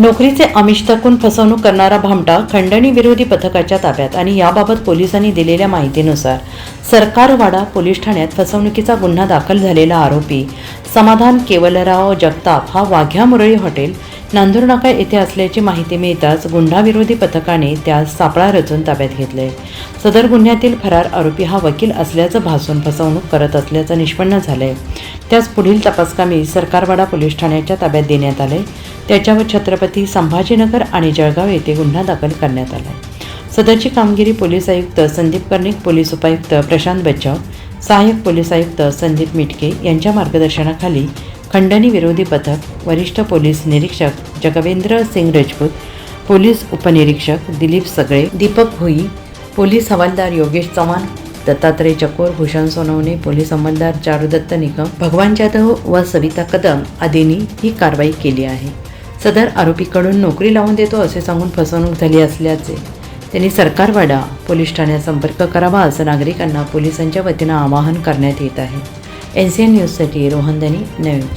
नोकरीचे आमिष दाखवून फसवणूक करणारा भामटा खंडणी विरोधी पथकाच्या ताब्यात आणि याबाबत पोलिसांनी दिलेल्या माहितीनुसार सरकारवाडा पोलीस ठाण्यात फसवणुकीचा गुन्हा दाखल झालेला आरोपी समाधान केवलराव जगताप हा वाघ्या मुरळी हॉटेल नांदूरनाका येथे असल्याची माहिती मिळताच गुन्हाविरोधी पथकाने त्यास सापळा रचून ताब्यात घेतले. सदर गुन्ह्यातील फरार आरोपी हा वकील असल्याचं भासून फसवणूक करत असल्याचं निष्पन्न झालंय. त्यास पुढील तपासकामी सरकारवाडा पोलीस ठाण्याच्या ताब्यात देण्यात आले. त्याच्यावर छत्रपती संभाजीनगर आणि जळगाव येथे गुन्हा दाखल करण्यात आला. सदरची कामगिरी पोलीस आयुक्त संदीप कर्णिक पोलीस उपायुक्त प्रशांत बच्चाव सहाय्यक पोलीस आयुक्त संदीप मिटके यांच्या मार्गदर्शनाखाली खंडणी विरोधी पथक वरिष्ठ पोलीस निरीक्षक जगवेंद्र सिंग राजपूत पोलीस उपनिरीक्षक दिलीप सगळे दीपक भोई पोलीस हवालदार योगेश चव्हाण दत्तात्रय चकोर भूषण सोनवणे पोलीस अंमलदार चारुदत्त निकम भगवान जाधव व सविता कदम आदींनी ही कारवाई केली आहे. सदर आरोपीकडून नोकरी लावून देतो असे सांगून फसवणूक झाली असल्याचे. त्यांनी सरकारवाडा पोलीस ठाण्यात संपर्क करावा असं नागरिकांना पोलिसांच्या वतीनं आवाहन करण्यात येत आहे. एन सी एन न्यूजसाठी रोहन दनी नवी